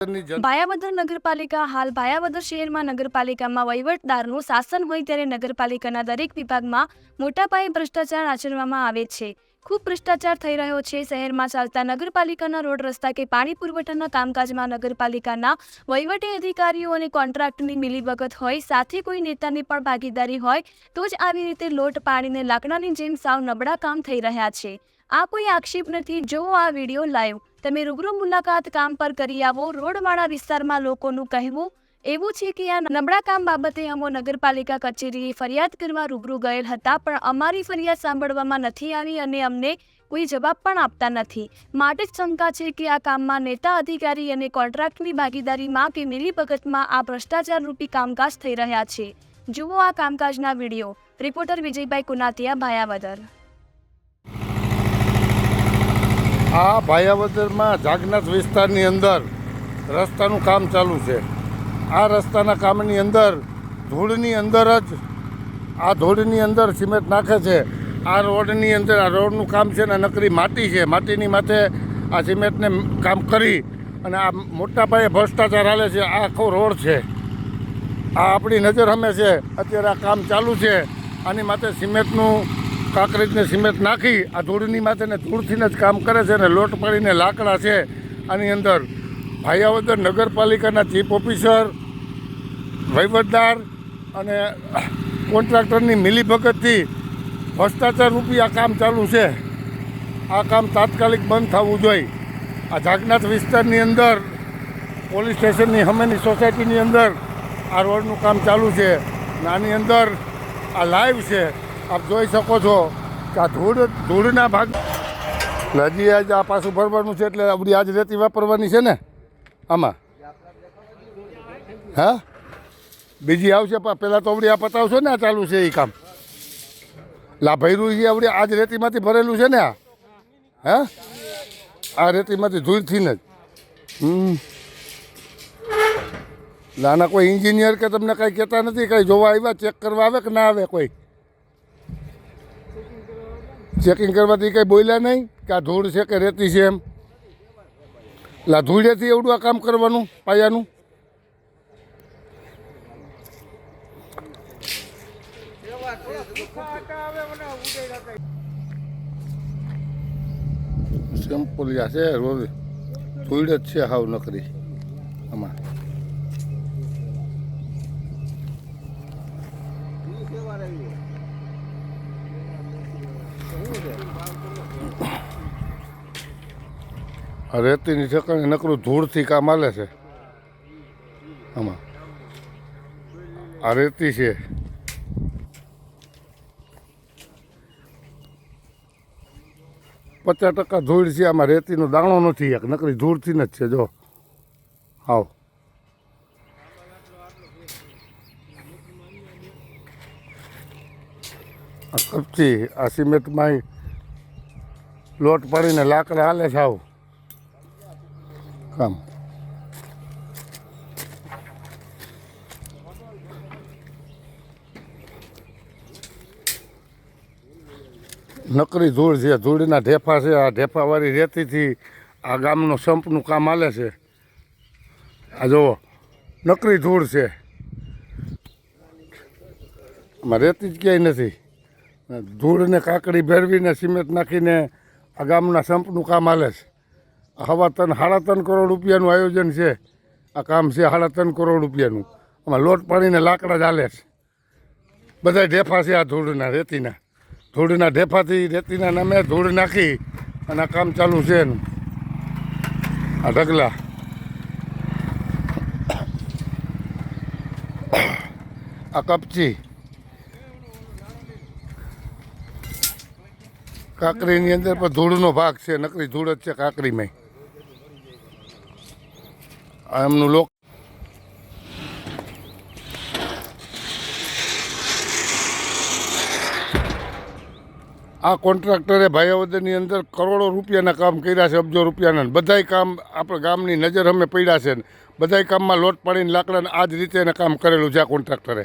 ભાયાવદર નગરપાલિકા હાલ ભાયાવદર શહેરમાં નગરપાલિકામાં વહીવટદારનું શાસન હોય ત્યારે નગરપાલિકાના દરેક વિભાગમાં મોટા પાયે ભ્રષ્ટાચાર આચરવામાં આવે છે. ખૂબ ભ્રષ્ટાચાર થઈ રહ્યો છે. શહેરમાં ચાલતા નગરપાલિકાના રોડ રસ્તા કે પાણી પુરવઠાના કામકાજમાં નગરપાલિકાના વહીવટી અધિકારીઓ અને કોન્ટ્રાક્ટની મિલીભગત હોય, સાથે કોઈ નેતાની પણ ભાગીદારી હોય, તો જ આવી રીતે લોટ પાડીને લાકડાની જેમ સાવ નબળા કામ થઈ રહ્યા છે. આ કોઈ આક્ષેપ નથી. જોવો આ વીડિયો લાઈવ. તમે રૂબરૂ મુલાકાત કામ પર કરી આવો. રોડવાળા વિસ્તારમાં લોકોનું કહેવું એવું છે કે આ નબળા કામ બાબતે અમો નગરપાલિકા કચેરીએ ફરિયાદ કરવા રૂબરૂ ગયેલ હતા, પણ અમારી ફરિયાદ સાંભળવામાં નથી આવી અને અમને કોઈ જવાબ પણ આપતા નથી. માટે જ શંકા છે કે આ કામમાં નેતા અધિકારી અને કોન્ટ્રાક્ટની ભાગીદારીમાં કે મિલીભગતમાં આ ભ્રષ્ટાચાર રૂપી કામકાજ થઈ રહ્યા છે. જુઓ આ કામકાજના વીડિયો. રિપોર્ટર વિજયભાઈ કુનાતિયા, ભાયાવદર. આ ભાયાવદરમાં જાગનાથ વિસ્તારની અંદર રસ્તાનું કામ ચાલુ છે. આ રસ્તાના કામની અંદર ધૂળની અંદર જ, આ ધૂળની અંદર સિમેન્ટ નાખે છે. આ રોડની અંદર, આ રોડનું કામ છે ને નકરી માટી છે. માટીની માથે આ સિમેન્ટને કામ કરી અને આ મોટા પાયે ભ્રષ્ટાચાર હાલે છે. આ આખો રોડ છે. આ આપણી નજર હમે છે. અત્યારે આ કામ ચાલુ છે. આની માટે સિમેન્ટનું કાંકરીજને સિમેન્ટ નાખી, આ ધૂળની માથે ને ધૂળથીને જ કામ કરે છે અને લોટ પાડીને લાકડા છે આની અંદર. ભાયાવદર નગરપાલિકાના ચીફ ઓફિસર, વહીવટદાર અને કોન્ટ્રાક્ટરની મિલીભગતથી ભ્રષ્ટાચાર રૂપી આ કામ ચાલુ છે. આ કામ તાત્કાલિક બંધ થવું જોઈએ. આ જાગનાથ વિસ્તારની અંદર, પોલીસ સ્ટેશનની હમેની સોસાયટીની અંદર આ રોડનું કામ ચાલુ છે. અને આની અંદર આ લાઈવ છે. આપ જોઈ શકો છો કે આ ધૂળ, ધૂળના ભાગ હજી આજ આ પાછું ભરવાનું છે એટલે આપણી આજ રેતી વાપરવાની છે ને? આમાં. હા? બીજી આવશે પણ પહેલાં તો આવડી આ પતાવશો ને આ ચાલુ છે એ કામ. લા ભર્યું છે આવડી આજ રેતીમાંથી ભરેલું છે ને આ? હા? આ રેતીમાંથી ધૂળથી જ. હમ. આના કોઈ એન્જિનિયર કે તમને કાંઈ કહેતા નથી, કાંઈ જોવા આવ્યા, ચેક કરવા આવે કે ના આવે કોઈ? ચેકિંગ કરવાથી કંઈ બોલ્યા નહીં કે આ ધૂળ છે કે રેતી છે એમ. એટલે ધૂળેથી એવડું આ કામ કરવાનું, પાયાનું. સિમ્પલ છે રોજ ધૂળ જ છે હાવ નકરી. આમાં. રેતીની ઠેકાણે નકરું ધૂળથી કામ હાલે છે. આમાં. આ રેતી છે. પચાસ ટકા ધૂળ છે, આમાં રેતીનો દાણો નથી એક, નકરી ધૂળથી જ છે, જો. હાવ. આ કપચી આ સિમેન્ટમાં લોટ પાડીને લાકડા હાલે છે આવું. કામ. નકરી ધૂળ છે, ધૂળના ઢેફા છે, આ ઢેફાવાળી રેતીથી આ ગામનું સંપનું કામ હાલે છે. આ જુઓ નકરી ધૂળ છે. આમાં રેતી જ ક્યાંય નથી. ધૂળને કાકડી ભેરવીને સિમેન્ટ નાખીને આ ગામના સંપનું કામ હાલે છે. હવા ત્રણ સાડા ત્રણ કરોડ રૂપિયાનું આયોજન છે. આ કામ છે સાડા ત્રણ કરોડ રૂપિયાનું. આમાં લોટ પાણીને લાકડા જ હાલે છે. બધા ઢેફા છે આ ધૂળના, રેતીના. ધૂળના ઢેફાથી રેતીના નામે ધૂળ નાખી અને આ કામ ચાલુ છે એનું. આ ઢગલા. આ કપચી. કાકરીની અંદર પણ ધૂળનો ભાગ છે, નકરી ધૂળ જ છે કાકરીમાં આ એમનું લોક આ કોન્ટ્રાક્ટરે ભાયાવદરની અંદર કરોડો રૂપિયાના કામ કર્યા છે, અબજો રૂપિયાના. બધાય કામ આપણા ગામની નજર અમે પડ્યા છે બધાય કામમાં લોટ પાડીને લાકડાને આ જ રીતે એને કામ કરેલું છે આ કોન્ટ્રાક્ટરે.